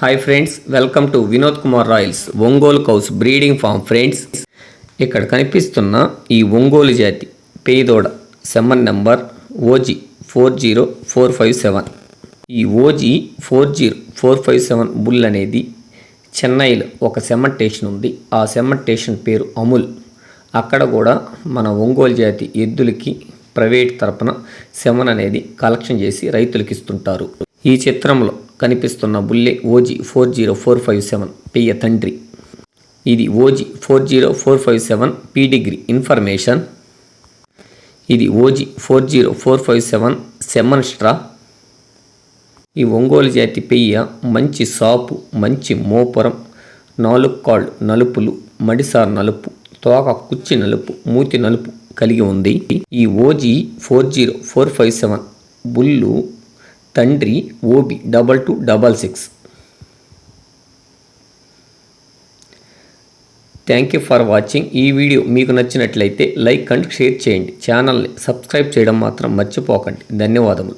Hi friends welcome to Vinod Kumar royals Ongole cows breeding farm. Friends ఇక్కడ కనిపిస్తున్న ఈ ఒంగోలు జాతి పేదోడ semen number OG four zero four five seven. ఈ OG four zero four five seven bull అనేది చెన్నైలో ఒక సెమెంటేషన్ ఉంది. ఆ సెమెంటేషన్ పేరు అముల్. అక్కడ కూడా మన ఒంగోలు జాతి ఎద్దులకి ప్రైవేట్ తరపున సెమన్ అనేది కలెక్షన్ చేసి రైతులకు ఇస్తుంటారు. ఈ చిత్రంలో కనిపిస్తున్న బుల్లే OG four zero four five seven పెయ్య తండ్రి. ఇది OG four zero four five seven pedigree information. ఇది OG four zero four five seven semen straw ఈ ఒంగోలు జాతి పెయ్య మంచి సాపు మంచి మోపురం నాలుగు కాళ్ళు నలుపులు మడిసార్ నలుపు తోక కుచ్చి నలుపు మూతి నలుపు కలిగి ఉంది. ఈ OG four zero four five seven బుల్లు తండ్రి OB double two double six. Thank you for watching ఈ వీడియో మీకు నచ్చినట్లయితే లైక్ అండ్ షేర్ చేయండి. ఛానల్ని సబ్స్క్రైబ్ చేయడం మాత్రం మర్చిపోకండి. ధన్యవాదములు.